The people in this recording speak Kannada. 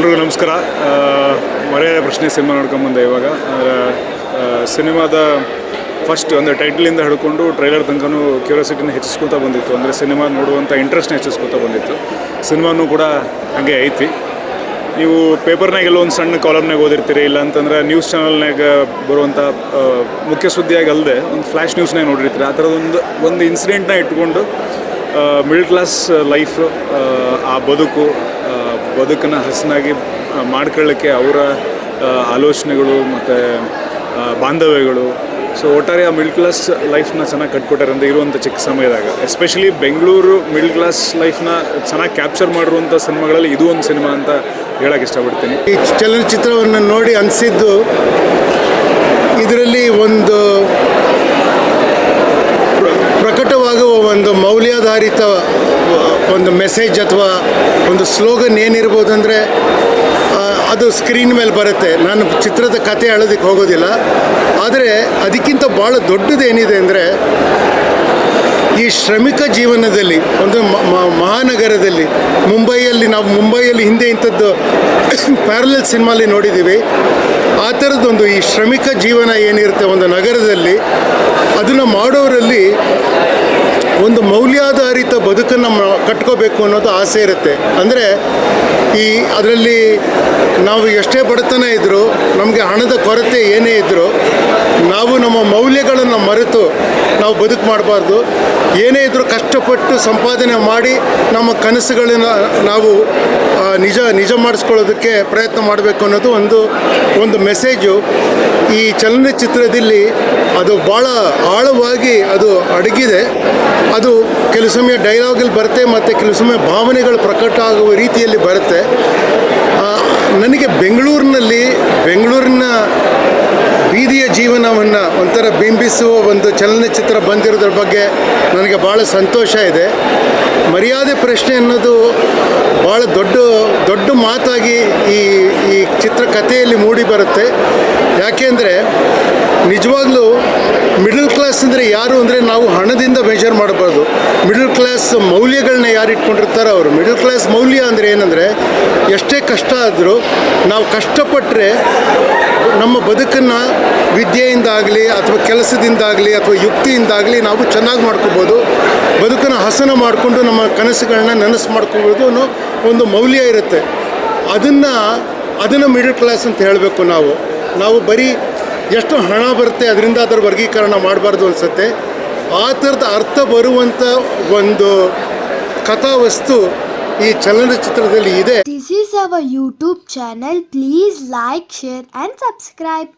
ಎಲ್ರಿಗೂ ನಮಸ್ಕಾರ. ಮರೆಯ ಪ್ರಶ್ನೆ ಸಿನಿಮಾ ನೋಡ್ಕೊಂಬಂದೆ ಇವಾಗ. ಸಿನಿಮಾದ ಫಸ್ಟ್ ಅಂದರೆ ಟೈಟ್ಲಿಂದ ಹಿಡ್ಕೊಂಡು ಟ್ರೈಲರ್ ತನಕನೂ ಕ್ಯೂರಿಯಾಸಿಟಿನ ಹೆಚ್ಚಿಸ್ಕೊತಾ ಬಂದಿತ್ತು. ಅಂದರೆ ಸಿನಿಮಾ ನೋಡುವಂಥ ಇಂಟ್ರೆಸ್ಟ್ನ ಹೆಚ್ಚಿಸ್ಕೊತಾ ಬಂದಿತ್ತು. ಸಿನಿಮಾನೂ ಕೂಡ ಹಾಗೆ ಐತಿ. ನೀವು ಪೇಪರ್ನಾಗ ಒಂದು ಸಣ್ಣ ಕಾಲಮ್ನಾಗ ಓದಿರ್ತೀರಿ ಇಲ್ಲ ಅಂತಂದ್ರೆ ನ್ಯೂಸ್ ಚಾನಲ್ನಾಗ ಬರುವಂಥ ಮುಖ್ಯ ಸುದ್ದಿಯಾಗಿ ಅಲ್ಲದೆ ಒಂದು ಫ್ಲ್ಯಾಶ್ ನ್ಯೂಸ್ನಾಗ ನೋಡಿರ್ತೀರಿ. ಆ ಥರದೊಂದು ಒಂದು ಇನ್ಸಿಡೆಂಟ್ನ ಇಟ್ಕೊಂಡು ಮಿಡ್ಲ್ ಕ್ಲಾಸ್ ಲೈಫ್ ಆ ಬದುಕು ಬದುಕನ್ನು ಹಸನಾಗಿ ಮಾಡ್ಕೊಳ್ಳೋಕ್ಕೆ ಅವರ ಆಲೋಚನೆಗಳು ಮತ್ತು ಬಾಂಧವ್ಯಗಳು. ಸೊ ಒಟ್ಟಾರೆ ಆ ಮಿಡ್ಲ್ ಕ್ಲಾಸ್ ಲೈಫ್ನ ಚೆನ್ನಾಗಿ ಕಟ್ಕೊಟ್ಟಾರೆ ಅಂತ ಇರುವಂಥ ಚಿಕ್ಕ ಸಮಯದಾಗ. ಎಸ್ಪೆಷಲಿ ಬೆಂಗಳೂರು ಮಿಡ್ಲ್ ಕ್ಲಾಸ್ ಲೈಫ್ನ ಚೆನ್ನಾಗಿ ಕ್ಯಾಪ್ಚರ್ ಮಾಡಿರುವಂಥ ಸಿನಿಮಾಗಳಲ್ಲಿ ಇದು ಒಂದು ಸಿನಿಮಾ ಅಂತ ಹೇಳಕ್ಕೆ ಇಷ್ಟಪಡ್ತೀನಿ. ಈ ಚಲನಚಿತ್ರವನ್ನು ನೋಡಿ ಅನಿಸಿದ್ದು ಇದರಲ್ಲಿ ಒಂದು ಪ್ರ- ಪ್ರಕಟವಾಗುವ ಒಂದು ಮೌಲ್ಯಾಧಾರಿತ ಒಂದು ಮೆಸೇಜ್ ಅಥವಾ ಒಂದು ಸ್ಲೋಗನ್ ಏನಿರ್ಬೋದು ಅಂದರೆ ಅದು ಸ್ಕ್ರೀನ್ ಮೇಲೆ ಬರುತ್ತೆ. ನಾನು ಚಿತ್ರದ ಕತೆ ಹೇಳೋದಕ್ಕೆ ಹೋಗೋದಿಲ್ಲ. ಆದರೆ ಅದಕ್ಕಿಂತ ಭಾಳ ದೊಡ್ಡದೇನಿದೆ ಅಂದರೆ, ಈ ಶ್ರಮಿಕ ಜೀವನದಲ್ಲಿ, ಒಂದು ಮಹಾನಗರದಲ್ಲಿ, ಮುಂಬೈಯಲ್ಲಿ, ನಾವು ಮುಂಬೈಯಲ್ಲಿ ಹಿಂದೆ ಇಂಥದ್ದು ಪ್ಯಾರಲಲ್ ಸಿನಿಮಾಲಿ ನೋಡಿದ್ದೀವಿ. ಆ ಥರದ್ದೊಂದು ಈ ಶ್ರಮಿಕ ಜೀವನ ಏನಿರುತ್ತೆ ಒಂದು ನಗರದಲ್ಲಿ, ಅದನ್ನು ಮಾಡೋರಲ್ಲಿ ಒಂದು ಮೌಲ್ಯಾಧಾರಿತ ಬದುಕನ್ನು ಕಟ್ಕೋಬೇಕು ಅನ್ನೋದು ಆಸೆ ಇರುತ್ತೆ. ಅಂದರೆ ಈ ಅದರಲ್ಲಿ ನಾವು ಎಷ್ಟೇ ಬಡತನ ಇದ್ದರೂ ನಮಗೆ ಹಣದ ಕೊರತೆ ಏನೇ ಇದ್ದರೂ ನಾವು ನಮ್ಮ ಮೌಲ್ಯಗಳನ್ನು ಮರೆತು ನಾವು ಬದುಕು ಮಾಡಬಾರ್ದು. ಏನೇ ಇದ್ದರೂ ಕಷ್ಟಪಟ್ಟು ಸಂಪಾದನೆ ಮಾಡಿ ನಮ್ಮ ಕನಸುಗಳನ್ನು ನಾವು ನಿಜ ನಿಜ ಮಾಡಿಸ್ಕೊಳ್ಳೋದಕ್ಕೆ ಪ್ರಯತ್ನ ಮಾಡಬೇಕು ಅನ್ನೋದು ಒಂದು ಒಂದು ಮೆಸೇಜು. ಈ ಚಲನಚಿತ್ರದಲ್ಲಿ ಅದು ಭಾಳ ಆಳವಾಗಿ ಅದು ಅಡಗಿದೆ. ಅದು ಕೆಲವು ಸಮಯ ಡೈಲಾಗಲ್ಲಿ ಬರುತ್ತೆ ಮತ್ತು ಕೆಲವು ಸಮಯ ಭಾವನೆಗಳು ಪ್ರಕಟ ಆಗುವ ರೀತಿಯಲ್ಲಿ ಬರುತ್ತೆ. ನನಗೆ ಬೆಂಗಳೂರಿನಲ್ಲಿ ಬೆಂಗಳೂರಿನ ಬೀದಿಯ ಜೀವನವನ್ನು ಒಂಥರ ಬಿಂಬಿಸುವ ಒಂದು ಚಲನಚಿತ್ರ ಬಂದಿರೋದ್ರ ಬಗ್ಗೆ ನನಗೆ ಭಾಳ ಸಂತೋಷ ಇದೆ. ಮರ್ಯಾದೆ ಪ್ರಶ್ನೆ ಅನ್ನೋದು ಭಾಳ ದೊಡ್ಡ ದೊಡ್ಡ ಮಾತಾಗಿ ಈ ಈ ಚಿತ್ರಕಥೆಯಲ್ಲಿ ಮೂಡಿ ಬರುತ್ತೆ. ಯಾಕೆಂದರೆ ನಿಜವಾಗ್ಲೂ ಮಿಡಲ್ ಕ್ಲಾಸ್ ಅಂದರೆ ಯಾರು ಅಂದರೆ ನಾವು ಹಣದಿಂದ ಮೆಜರ್ ಮಾಡಬಾರ್ದು. ಮಿಡಲ್ ಕ್ಲಾಸ್ ಮೌಲ್ಯಗಳನ್ನ ಯಾರು ಇಟ್ಕೊಂಡಿರ್ತಾರೋ ಅವರು. ಮಿಡಲ್ ಕ್ಲಾಸ್ ಮೌಲ್ಯ ಅಂದರೆ ಏನಂದರೆ ಎಷ್ಟೇ ಕಷ್ಟ ಆದರೂ ನಾವು ಕಷ್ಟಪಟ್ಟರೆ ನಮ್ಮ ಬದುಕನ್ನು ವಿದ್ಯೆಯಿಂದಾಗಲಿ ಅಥವಾ ಕೆಲಸದಿಂದಾಗಲಿ ಅಥವಾ ಯುಕ್ತಿಯಿಂದಾಗಲಿ ನಾವು ಚೆನ್ನಾಗಿ ಮಾಡ್ಕೋಬೋದು. ಬದುಕನ್ನು ಹಸನ ಮಾಡಿಕೊಂಡು ನಮ್ಮ ಕನಸುಗಳನ್ನ ನನಸು ಮಾಡ್ಕೊಳ್ಳೋದು ಅನ್ನೋ ಒಂದು ಮೌಲ್ಯ ಇರುತ್ತೆ ಅದನ್ನು ಅದನ್ನು ಮಿಡಲ್ ಕ್ಲಾಸ್ ಅಂತ ಹೇಳಬೇಕು ನಾವು ನಾವು ಬರೀ ಎಷ್ಟು ಹಣ ಬರುತ್ತೆ ಅದರಿಂದ ಅದರ ವರ್ಗೀಕರಣ ಮಾಡಬಾರ್ದು ಅನಿಸುತ್ತೆ ಆ ಥರದ ಅರ್ಥ ಬರುವಂಥ ಒಂದು ಕಥಾವಸ್ತು ಈ ಚಲನಚಿತ್ರದಲ್ಲಿ ಇದೆ This is our YouTube channel. Please like, share, and subscribe.